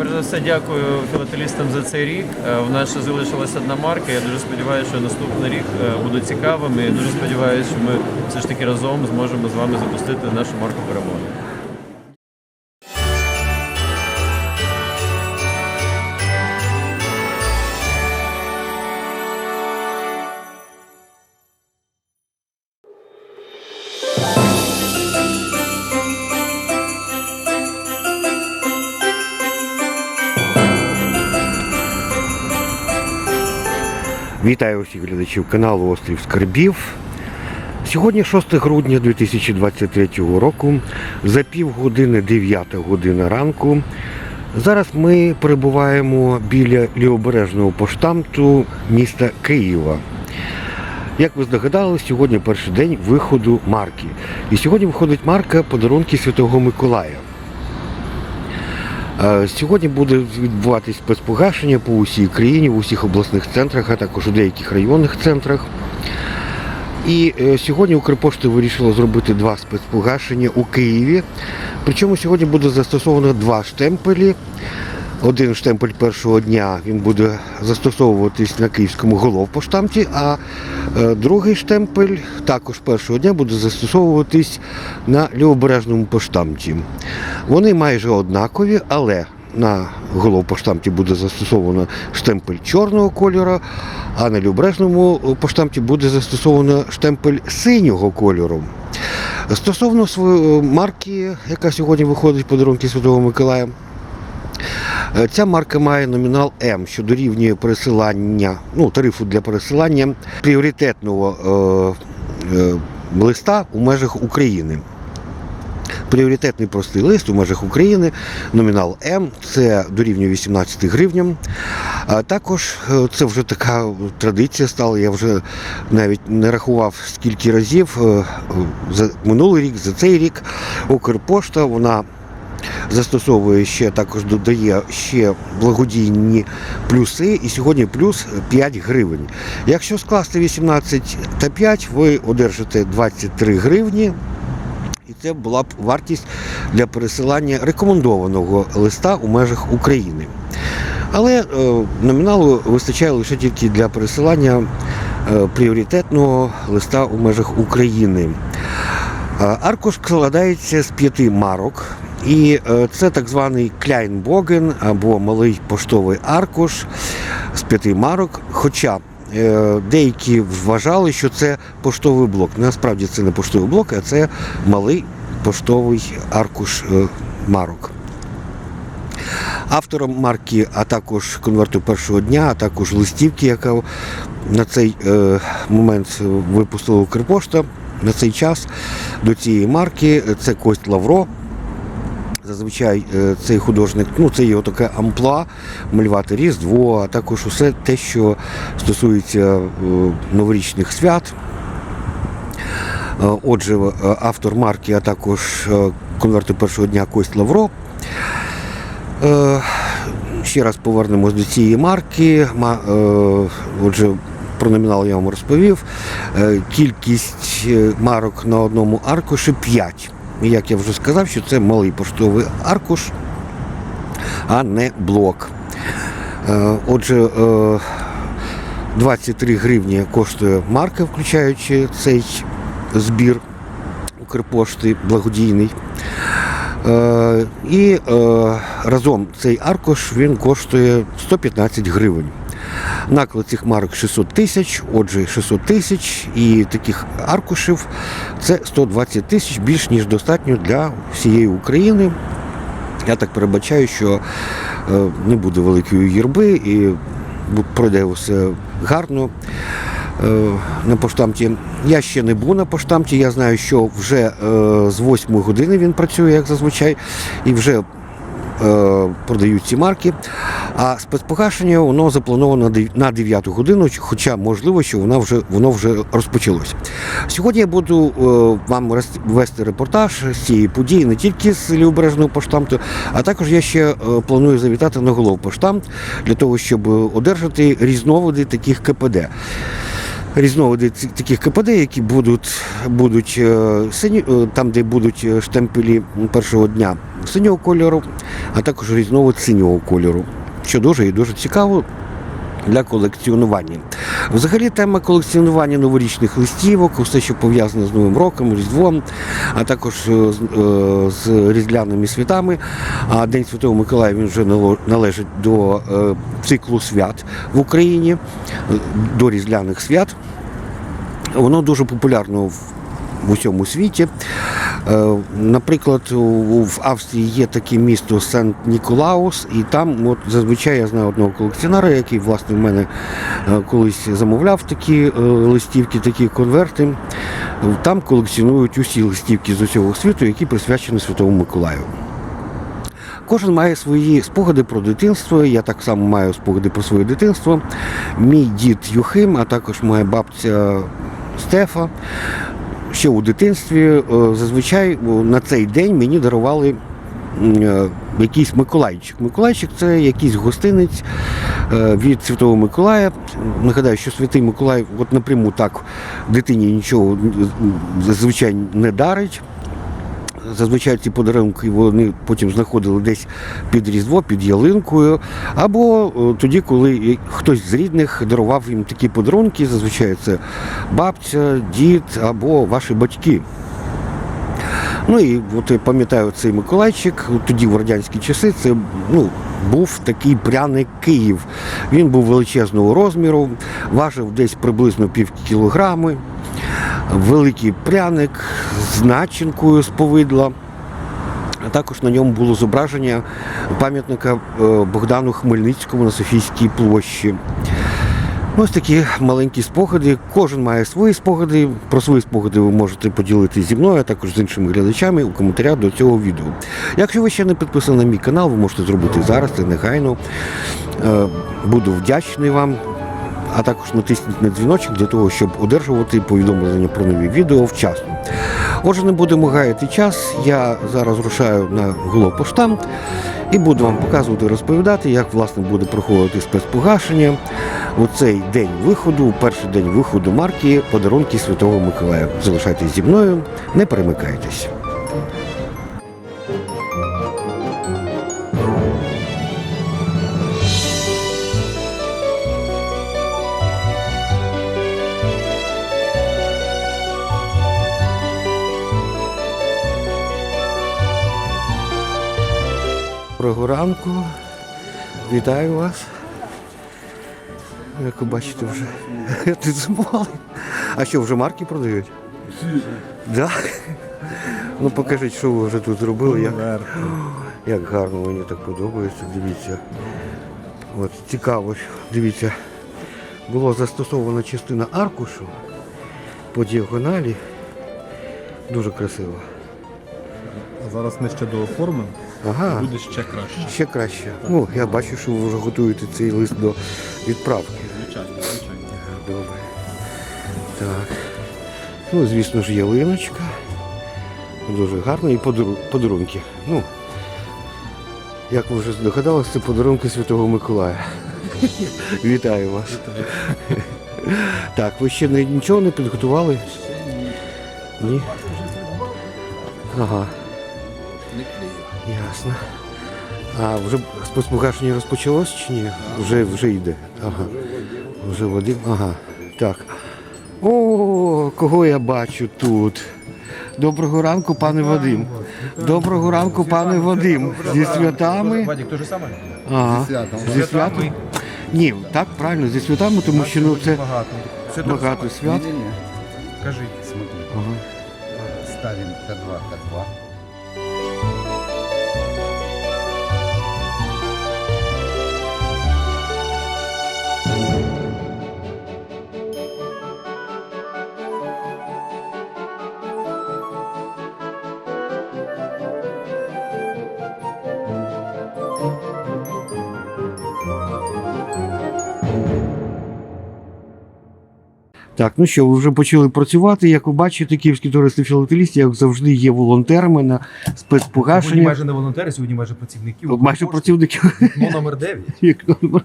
Перш за все, дякую філателістам за цей рік. Е, В нас ще залишилася одна марка. Я дуже сподіваюся, що наступний рік е, буде цікавим. І дуже сподіваюся, що ми все ж таки разом зможемо з вами запустити нашу марку перемоги. Вітаю усіх глядачів каналу Острів Скарбів. Сьогодні 6 грудня 2023 року, за півгодини 9 година ранку. Зараз ми перебуваємо біля лівобережного поштамту міста Києва. Як ви здогадалися, сьогодні перший день виходу марки. І сьогодні виходить марка подарунки Святого Миколая. Е, Сьогодні буде відбуватись спецпогашення по усій країні, в усіх обласних центрах, а також у деяких районних центрах. І е, сьогодні Укрпошта вирішила зробити два спецпогашення у Києві. Причому сьогодні буде застосовано два штемпелі. Один штемпель першого дня він буде застосовуватись на київському головпоштамті, а е, другий штемпель також першого дня буде застосовуватись на лівобережному поштамті. Вони майже однакові, але на головпоштамті буде застосовано штемпель чорного кольору, а на лівобережному поштамті буде застосовано штемпель синього кольору. Стосовно марки, яка сьогодні виходить подарунки Святого Миколая, Ця марка має номінал М, що дорівнює пересилання, ну, тарифу для пересилання пріоритетного е, е, листа у межах України. Пріоритетний простий лист у межах України, номінал М, це дорівнює 18 гривням. А також е, це вже така традиція стала. Я вже навіть не рахував скільки разів е, за минулий рік, за цей рік Укрпошта вона застосовує ще також додає ще благодійні плюси. І сьогодні плюс 5 гривень. Якщо скласти 18 та 5, ви одержите 23 гривні. І це була б вартість для пересилання рекомендованого листа у межах України. Але е, номіналу вистачає лише тільки для пересилання е, пріоритетного листа у межах України. Е, Аркуш складається з п'яти марок. І е, це так званий Кляйнбоген або малий поштовий аркуш з п'яти марок. Хоча е, деякі вважали, що це поштовий блок. Насправді це не поштовий блок, а це малий поштовий аркуш е, марок. Автором марки, а також конверту першого дня, а також листівки, яка на цей момент випустила Укрпошта, на цей час до цієї марки це Кость Лавро. Зазвичай е, цей художник, ну це його таке амплуа, малювати Різдво, а також усе те, що стосується е, новорічних свят. Е, Отже, автор марки, а також конверту першого дня Кость Лавро. Ще раз повернемось до цієї марки. Отже, про номінал я вам розповів. Кількість марок на одному аркуші 5. Як я вже сказав, що це малий поштовий аркуш, а не блок. Е, Отже, е, 23 гривні коштує марка, включаючи цей збір Укрпошти благодійний. Е, І е, разом цей аркуш він коштує 115 гривень. Наклад цих марок 600 тисяч, отже, 600 тисяч і таких аркушів це 120 тисяч, більш ніж достатньо для всієї України. Я так перебачаю, що е, не буде великої юрби і пройде все гарно е, на поштамті. Я ще не був на поштамті, я знаю, що вже е, з 8 години він працює, як зазвичай, і вже продають ці марки. А спецпогашення воно заплановано на дев- на 9 годину, хоча можливо, що воно вже, воно вже розпочалось. Сьогодні я буду е, вам вести репортаж з цієї події не тільки з лівобережного поштамту, а також я ще е, планую завітати на головпоштамт для того, щоб одержати різновиди таких КПД. різновиди таких КПД, які будуть, будуть е, сині, там, де будуть штемпелі першого дня синього кольору, а також різновид синього кольору, що дуже і дуже цікаво для колекціонування. Взагалі тема колекціонування новорічних листівок, все, що пов'язане з Новим роком, Різдвом, а також е, з, е, з різдвяними святами. А День Святого Миколая він вже належить до е, циклу свят в Україні, до різдвяних свят. Воно дуже популярно в, в усьому світі. Е, Наприклад, в Австрії є таке місто Сент-Ніколаус, і там от, зазвичай я знаю одного колекціонера, який власне в мене е, колись замовляв такі е, листівки, такі конверти. Там колекціонують усі листівки з усього світу, які присвячені Святому Миколаю. Кожен має свої спогади про дитинство. Я так само маю спогади про своє дитинство. Мій дід Юхим, а також моя бабця Стефа. Ще у дитинстві е, зазвичай на цей день мені дарували е, якийсь Миколайчик. Миколайчик це якийсь гостинець е, від Святого Миколая. Нагадаю, що Святий Миколай от напряму так дитині нічого зазвичай не дарить. Зазвичай ці подарунки вони потім знаходили десь під Різдво, під ялинкою, або е, тоді, коли хтось з рідних дарував їм такі подарунки, зазвичай це бабця, дід або ваші батьки. Ну і от я пам'ятаю цей Миколайчик, тоді в радянські часи це ну, був такий пряник Київ. Він був величезного розміру, важив десь приблизно пів кілограми великий пряник з начинкою з повидла. Також на ньому було зображення пам'ятника е, Богдану Хмельницькому на Софійській площі. Ось такі маленькі спогади. Кожен має свої спогади. Про свої спогади ви можете поділитися зі мною, а також з іншими глядачами у коментарях до цього відео. Якщо ви ще не підписані на мій канал, ви можете зробити зараз, це негайно. Е, Буду вдячний вам. А також натисніть на дзвіночок для того, щоб одержувати повідомлення про нові відео вчасно. Отже, не будемо гаяти час. Я зараз рушаю на головпоштамт і буду вам показувати, розповідати, як власне буде проходити спецпогашення у цей день виходу, перший день виходу марки подарунки Святого Миколая. Залишайтесь зі мною, не перемикайтесь. Доброго ранку. Вітаю вас. Як ви бачите, вже ти замовили. А що, вже марки продають? Да? Ну покажіть, що ви вже тут зробили. Як, як гарно мені так подобається. Дивіться. От цікаво, дивіться. Була застосована частина аркушу по діагоналі. Дуже красиво. А зараз ми ще дооформимо, Ага. буде ще краще. Ще краще. Ну, я бачу, що ви вже готуєте цей лист до відправки. Звичайно, звичайно. Добре. Так. Ну, звісно ж, ялиночка. Дуже гарно і подару- подарунки. Ну, як ви вже здогадалися, це подарунки Святого Миколая. Вітаю вас. Так, ви ще нічого не підготували? Ні. Ага. Ясно. А вже спецпогашення розпочалось чи ні? Вже, вже йде. Ага. Вже Вадим. Ага. Так. О, кого я бачу тут? Доброго ранку, пане Вадим. Доброго ранку, пане Вадим. Зі святами. Вадик, то же саме? Ага. Зі святами. Ні, так, правильно, зі святами, тому що ну, це Багато. Все багато свят. Кажіть. смотри. Ага. Ставим Т2, Т2. Так, ну що, ви вже почали працювати. Як ви бачите, київські туристи філателісти, як завжди, є волонтерами на Сьогодні майже не волонтери, сьогодні майже працівники. Майже працівників. Ну, номер 9. Як номер.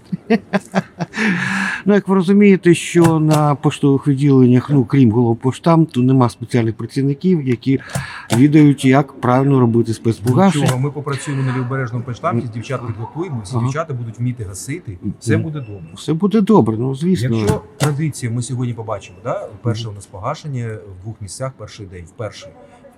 Ну, як ви розумієте, що на поштових відділеннях, ну крім головпоштамту, нема спеціальних працівників, які відають, як правильно робити спецпогашення. Нічого, ми попрацюємо на лівобережному почтамті, з дівчат підготуємо, всі Ага. дівчата будуть вміти гасити, все буде добре. Все буде добре, ну звісно. Якщо традиція ми сьогодні побачимо, да? перше у нас погашення в двох місцях перший день. Вперше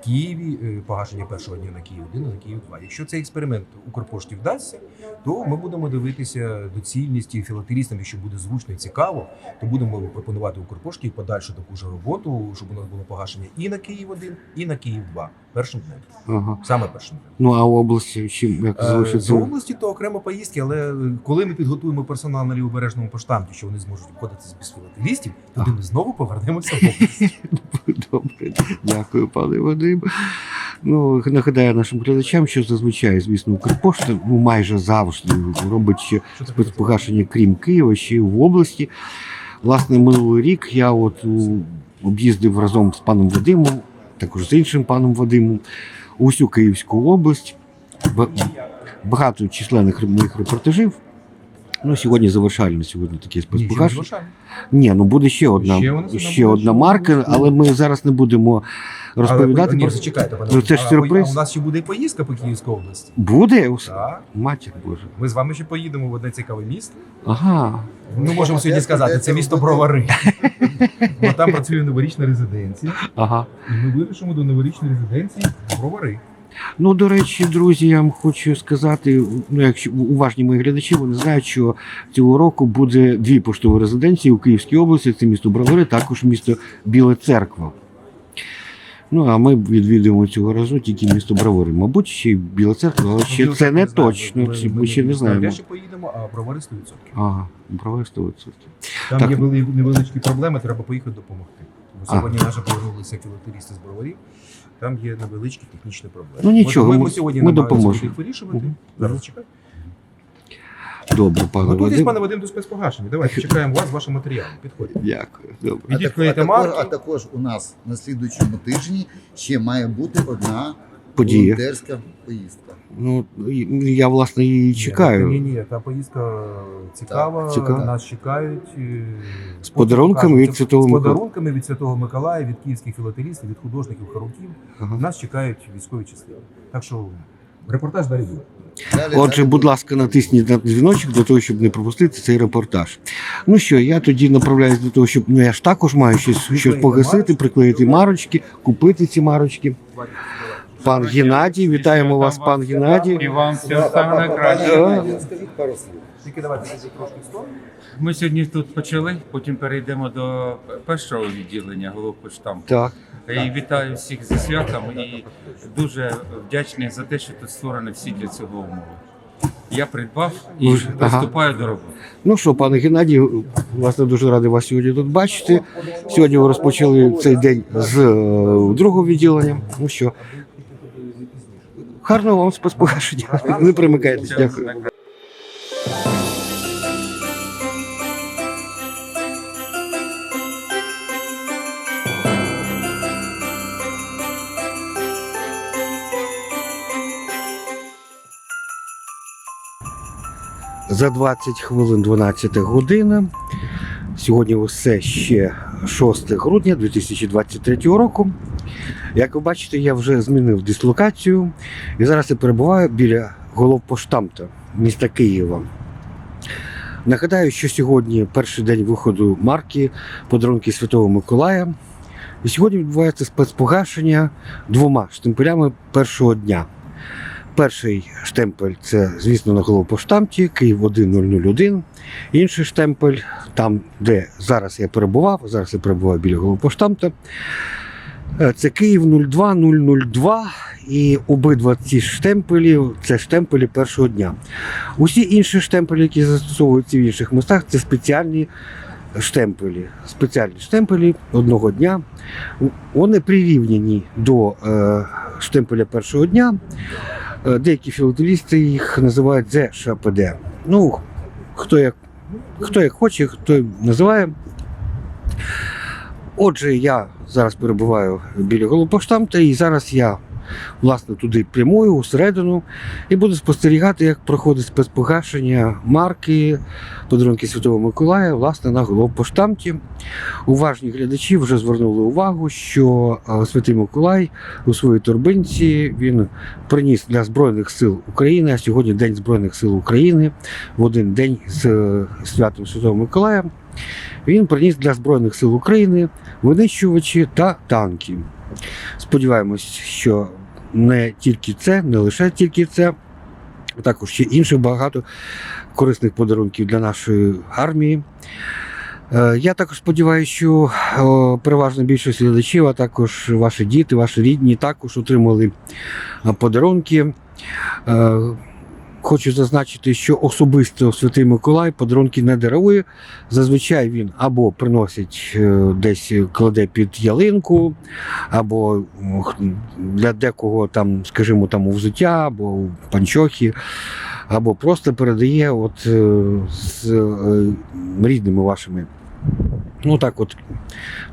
в Києві е, погашення першого дня на Київ 1, а на Київ 2. Якщо цей експеримент Укрпошті вдасться, то ми будемо дивитися доцільність і філателістам, якщо буде зручно і цікаво, то будемо пропонувати Укрпошті подальшу таку ж роботу, щоб у нас було погашення і на Київ 1, і на Київ 2 першим днем. Ага. Саме першим днем. Ну а в області чим як Е, залишиться? області то окремо поїздки, але е, коли ми підготуємо персонал на лівобережному поштамті, що вони зможуть обходитися без філателістів, тоді ми знову повернемося в область. Добре, дякую, пане Вадим. Ну, нагадаю нашим глядачам, що зазвичай, звісно, Укрпошта ну, майже завжди робить ще спецпогашення, крім Києва, ще й в області. Власне, минулий рік я от у, об'їздив разом з паном Вадимом, також з іншим паном Вадимом, усю Київську область. Багато численних моїх репортажів. Ну, сьогодні завершальне сьогодні спецпогашення. залишаємо. Ні, ну буде ще одна, Ще нас ще, одна буде, одна марка, буде. але ми зараз не будемо розповідати Але, про ні, зачекайте, пане. Ну, це ж сюрприз. А у нас ще буде і поїздка по Київській області. буде. Так. Матір Боже. Ми з вами ще поїдемо в одне цікаве місто. Ага. Ми можемо сьогодні сказати, це місто Бровари. Бо там працює новорічна резиденція. Ага. І ми вирішимо до новорічної резиденції Бровари. Ну, до речі, друзі, я вам хочу сказати, ну, якщо уважні мої глядачі, вони знають, що цього року буде дві поштові резиденції у Київській області, це місто Бровари, також місто Біла Церква. Ну, а ми відвідуємо цього разу тільки місто Бровари. Мабуть, ще й Біла Церква, але ще це не точно. Це Ми ще не знаємо. Ще поїдемо, а Бровари 100%. Ага, Бровари 100%. Там Так. є невеличкі проблеми, треба поїхати допомогти. Бо сьогодні наші повернулися філателісти з броварів. Там є невеличкі технічні проблеми. Ну, нічого, От ми, ми- сьогодні ми намагаємося допоможемо. їх вирішувати. Угу. Зараз чекайте. Добре, пане Готуйтесь, Вадим. пане Вадим, до спецпогашення. Давайте чекаємо вас, ваші матеріали. Підходять. Дякую. Добре. А, так, а, також, а також у нас на слідуючому тижні ще має бути одна Подія. волонтерська поїздка. Ну, я, власне, її чекаю. Ні, ні, та поїздка цікава. Так, цікава. Нас чекають. е, З подарунками від Святого З подарунками від Святого Миколая, від київських філателістів, від художників, харуків. Ага. Нас чекають військові частини. Так що репортаж далі буде. Далі, Отже, далі будь ласка, натисніть на дзвіночок для того, щоб не пропустити цей репортаж. Ну що, я тоді направляюсь до того, щоб ну я ж також маю щось, щось погасити, приклеїти марочки, купити ці марочки. Пан Геннадій, вітаємо вас, пан Геннадій. І вам всього самого найкраще. Скажіть пару слів. Тільки давайте трошки сторону. Ми сьогодні тут почали, потім перейдемо до першого відділення головпочтампу. Так, І вітаю всіх зі святом і дуже вдячний за те, що тут створені всі для цього умови. Я придбав і Дуже- ага. до роботи. ну що, пане Геннадій, власне, дуже радий вас сьогодні тут бачити. Сьогодні ви розпочали цей день з е, другого відділення. Ну що, гарного вам спецпогашення. Не примикайтесь, дякую. За 20 хвилин 12 година. Сьогодні все ще 6 грудня 2023 року. Як ви бачите, я вже змінив дислокацію і зараз я перебуваю біля головпоштамта міста Києва. Нагадаю, що сьогодні перший день виходу марки подарунки Святого Миколая. І сьогодні відбувається спецпогашення двома штемпелями першого дня. Перший штемпель це, звісно, на головпоштамті Київ 1001. Інший штемпель, там, де зараз я перебував, зараз я перебуваю біля головпоштамта. Е, Це Київ 02002. І обидва ці штемпелі це штемпелі першого дня. Усі інші штемпелі, які застосовуються в інших містах, це спеціальні штемпелі. Спеціальні штемпелі одного дня. Вони прирівняні до е, штемпеля першого дня. Е, Деякі філателісти їх називають ЗШПД. Ну, хто як, хто як хоче, хто називає. Отже, я зараз перебуваю біля Голопоштамта і зараз я власне туди прямую усередину і буду спостерігати, як проходить спецпогашення марки подарунки Святого Миколая власне на Голопоштамті. Уважні глядачі вже звернули увагу, що Святий Миколай у своїй торбинці він приніс для Збройних сил України, а сьогодні День Збройних сил України в один день з святом Святого Миколая. Він приніс для Збройних сил України винищувачі та танки. Сподіваємось, що не тільки це, не лише тільки це, а також ще інших багато корисних подарунків для нашої армії. Е, Я також сподіваюся, що переважна більшість глядачів, а також ваші діти, ваші рідні також отримали е, подарунки. Хочу зазначити, що особисто Святий Миколай подарунки не дарує. Зазвичай він або приносить е, десь кладе під ялинку, або для декого там, скажімо, там у взуття, або у панчохи, або просто передає от, е, з е, рідними вашими. Ну так от,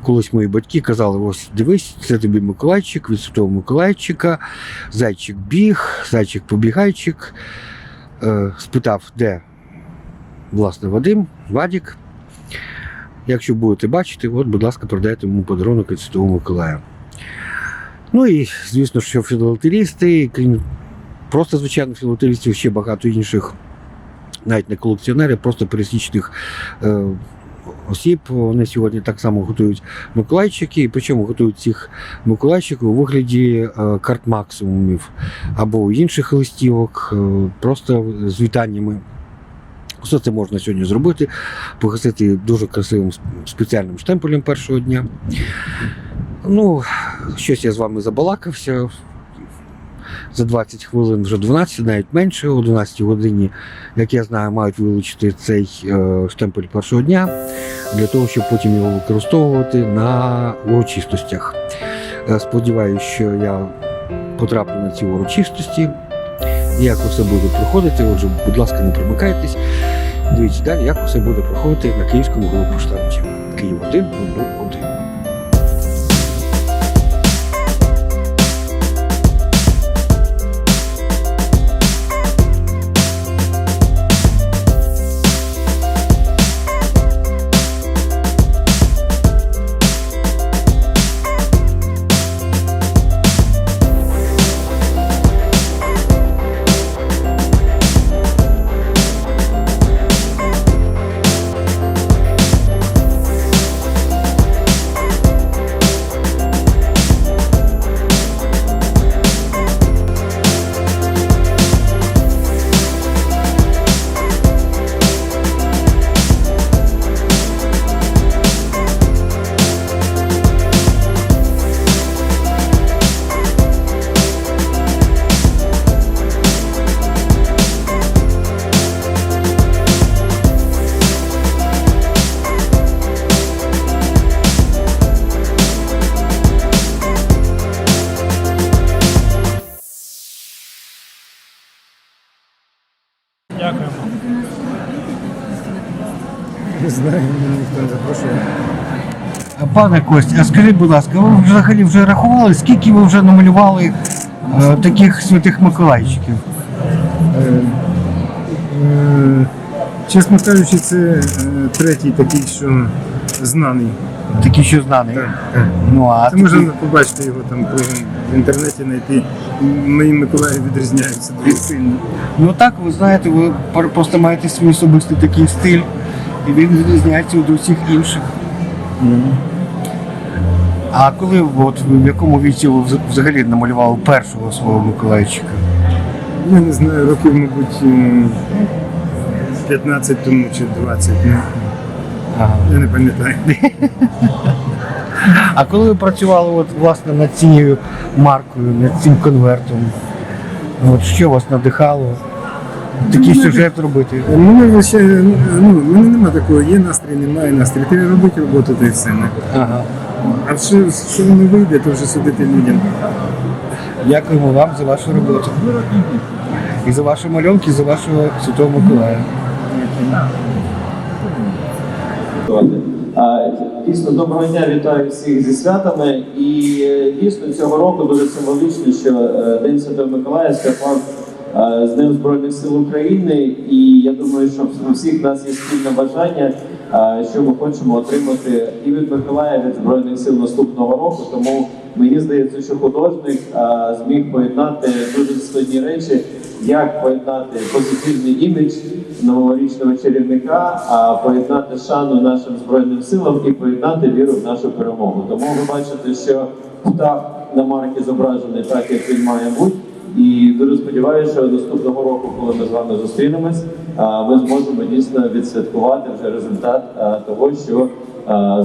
колись мої батьки казали: ось дивись, це тобі Миколайчик від Святого Миколайчика, зайчик біг, зайчик побігайчик. Е, спитав, де власне Вадим, Вадік. Якщо будете бачити, от, будь ласка, продайте йому подарунок від Святого Миколая. Ну і, звісно, що філателісти, крім просто звичайних філателістів, ще багато інших, навіть не колекціонерів, просто пересічних е, осіб. Вони сьогодні так само готують Миколайчики, причому готують цих Миколайчиків у вигляді е, карт максимумів або інших листівок, е, просто з вітаннями. Все це можна сьогодні зробити, погасити дуже красивим спеціальним штемпелем першого дня. Ну, щось я з вами забалакався. За 20 хвилин вже 12, навіть менше, о 12 годині, як я знаю, мають вилучити цей е, штемпель першого дня для того, щоб потім його використовувати на урочистостях. Е, Сподіваюся, що я потраплю на ці урочистості. Як усе буде проходити, отже, будь ласка, не примикайтесь. Дивіться далі, як усе буде проходити на Київському головпоштамті. Київ 1 1. Не знаю, мене ніхто не запрошує. Пане Костя, а скажіть, будь ласка, ви взагалі вже рахували, скільки ви вже намалювали е, таких святих Миколайчиків? Е, е, Чесно кажучи, це е, третій такий, що знаний. Такі, що знані. Так. Ну, а Це такі- можна побачити його там кругом в інтернеті знайти. Мої Миколаї відрізняються дуже сильно. Ну так, ви знаєте, ви пар- просто маєте свій особистий такий стиль, і він відрізняється від усіх інших. А коли от, в якому віці ви взагалі намалювали першого свого Миколайчика? Я не знаю, років, мабуть, 15 тому чи 20. Ну, Ага. я не пам'ятаю. А коли ви працювали от, власне над цією маркою, над цим конвертом, от, що вас надихало? Такий сюжет робити? Мене ще, ну, мене нема такого, є настрій, немає настрій. Треба робити роботу та й все. ну. Ага. А що, що не вийде, то вже судити людям. Дякуємо вам за вашу роботу. І за ваші малюнки, і за вашого Святого Миколая. Дійсно, доброго дня, вітаю всіх зі святами. І е, дійсно цього року дуже символічно, що е, День Святого Миколая е, з Днем Збройних сил України. І я думаю, що у всіх нас є спільне бажання, е, що ми хочемо отримати і від Миколая, від Збройних сил наступного року. Тому мені здається, що художник е, зміг поєднати дуже складні речі, як поєднати позитивний імідж новорічного чарівника, а поєднати шану нашим збройним силам і поєднати віру в нашу перемогу. Тому ви бачите, що птах на марки зображений так, як він має бути. І дуже сподіваюся, що наступного року, коли ми з вами зустрінемось, ми зможемо дійсно відсвяткувати вже результат того, що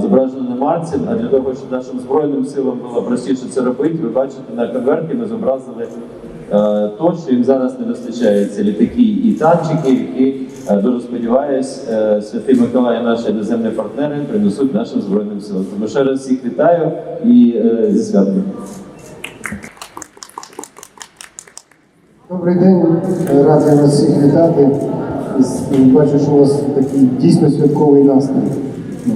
зображено на марці. А для того, щоб нашим збройним силам було простіше це робити, ви бачите на конверті ми зобразили то, що їм зараз не вистачає. Це літаки і танчики, які дуже сподіваюсь, е, святий Миколай і наші іноземні партнери принесуть нашим збройним силам. Тому ще раз всіх вітаю і е, зі святом. Добрий день, Е, радий вас всіх вітати. І Бачу, що у вас такий дійсно святковий настрій. Ну,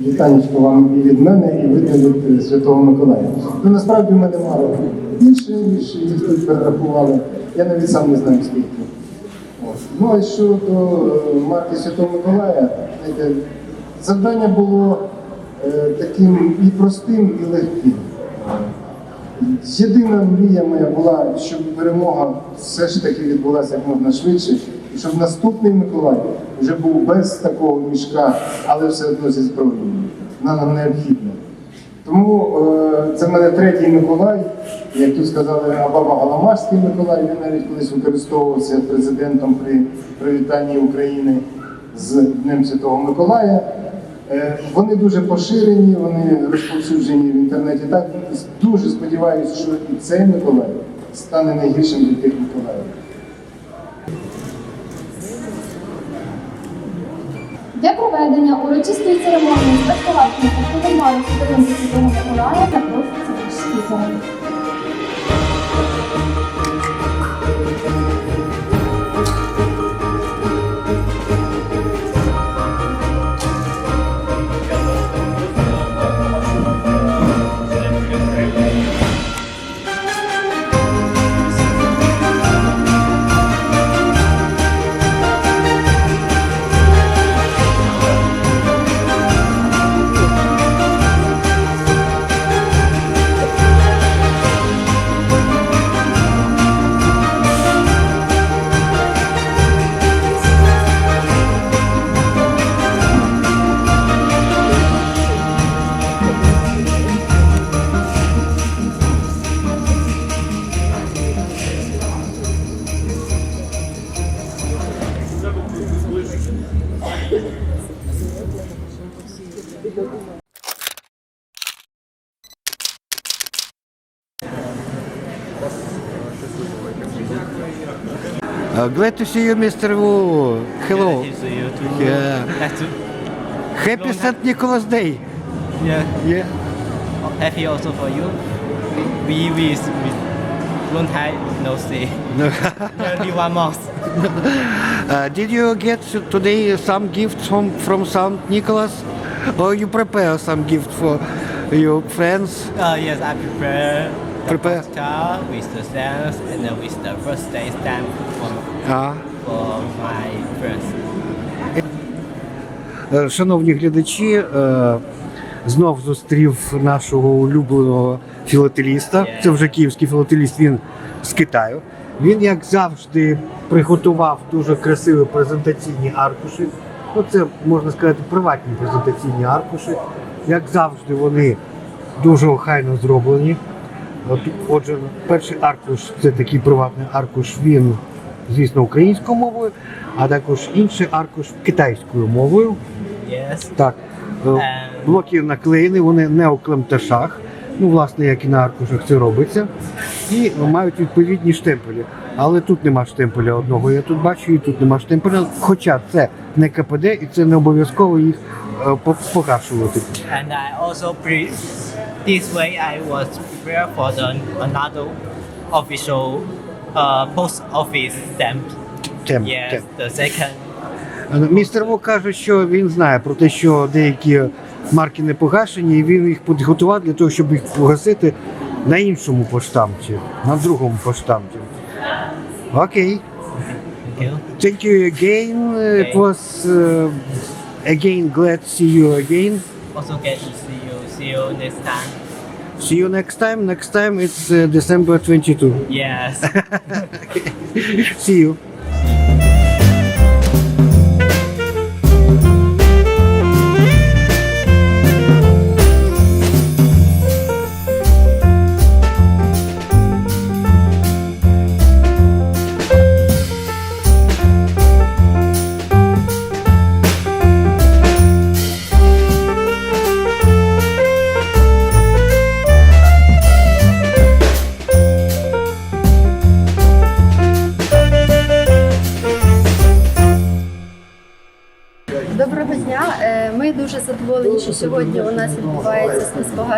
Вітанечко вам і від мене, і від е, Святого Миколая. Ну насправді в мене мало більше, ніж їх тут перерахували. Я навіть сам не знаю скільки. Ну а щодо е, марки Святого Миколая, знаєте, завдання було е, таким і простим, і легким. Єдина мрія моя була, щоб перемога все ж таки відбулася як можна швидше, і щоб наступний Миколай вже був без такого мішка, але все одно зі зброєю. Вона нам необхідна. Тому е, це в мене третій Миколай, як тут сказали, Абаба Галамашський Миколай, він навіть колись використовувався президентом при привітанні України з Днем Святого Миколая. Е, Вони дуже поширені, вони розповсюджені в інтернеті. Так дуже сподіваюся, що і цей Миколай стане найгіршим від тих Миколаїв. Для проведення урочистої церемонії з безпалатним автомобілем Святого Миколая запрошується наш спікер. Uh, glad to see you, Mr. Wu. Hello. Yeah. Happy St. Nicholas Day. Yeah, Yeah. happy also for you. We we we long time no see. Nearly one month. Uh, did you get today some gifts from from St. Nicholas, or you prepare some gift for your friends? Uh, yes, I prepare Prepare. with the stamps and then with the birthday stamp for, А. for my friends. Е, Шановні глядачі, е, знов зустрів нашого улюбленого філателіста. Це вже київський філателіст, він з Китаю. Він, як завжди, приготував дуже красиві презентаційні аркуші. Ну, це можна сказати приватні презентаційні аркуші. Як завжди, вони дуже охайно зроблені. От, отже, перший аркуш це такий приватний аркуш. Він, звісно, українською мовою, а також інший аркуш китайською мовою. Yes. Так, е, блоки наклеєні, вони не у клемташах. Ну, власне, як і на аркушах це робиться. І мають відповідні штемпелі. Але тут нема штемпеля одного. Я тут бачу, і тут нема штемпеля. Хоча це не КПД і це не обов'язково їх е, по- погашувати. And I also pre- this way I was prepared for the another official uh, post office stamp. Тем, Yes, тем. the second. Е, Містер Вок каже, що він знає про те, що деякі марки не погашені, і він їх підготував для того, щоб їх погасити на іншому поштамті, на другому поштамті. Окей. Thank you. Thank you again. It was uh, again glad to see you again. Also get to see you. See you next time. See you next time. Next time it's uh, December 22. Yes. See you.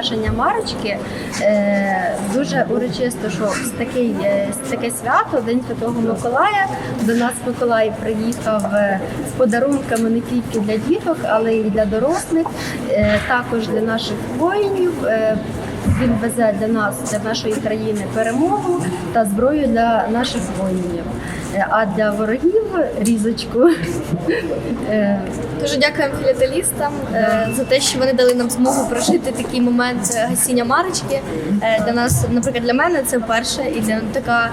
Спецпогашення марочки. Е, Дуже урочисто, що з такий е, таке свято, День Святого Миколая. До нас Миколай приїхав е, з подарунками не тільки для діток, але й для дорослих, також для наших воїнів. Він везе для нас, для нашої країни перемогу та зброю для наших воїнів. А для ворогів різочку. Дуже дякуємо філателістам е, за те, що вони дали нам змогу прожити такий момент е, гасіння марочки. Е, Для нас, наприклад, для мене це вперше, і для така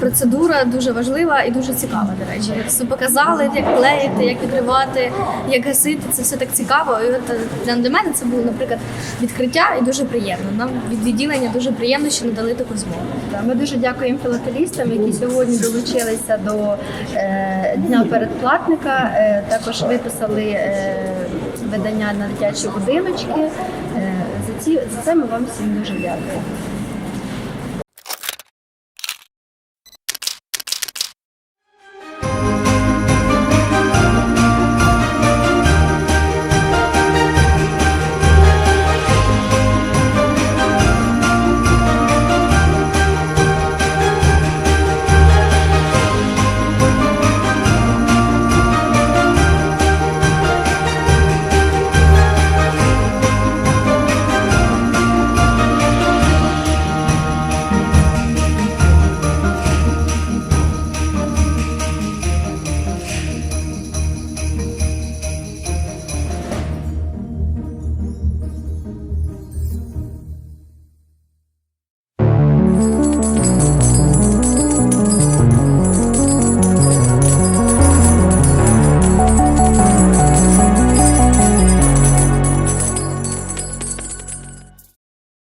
процедура дуже важлива і дуже цікава. До речі, як все показали, як клеїти, як відривати, як гасити. Це все так цікаво. І от для, мене це було, наприклад, відкриття і дуже приємно. Нам від відділення дуже приємно, що надали таку змогу. Ми дуже дякуємо філателістам, які сьогодні долучилися до дня передплатника. Також виписали е, видання на дитячі будиночки. Е, за ці за це ми вам всім дуже дякуємо.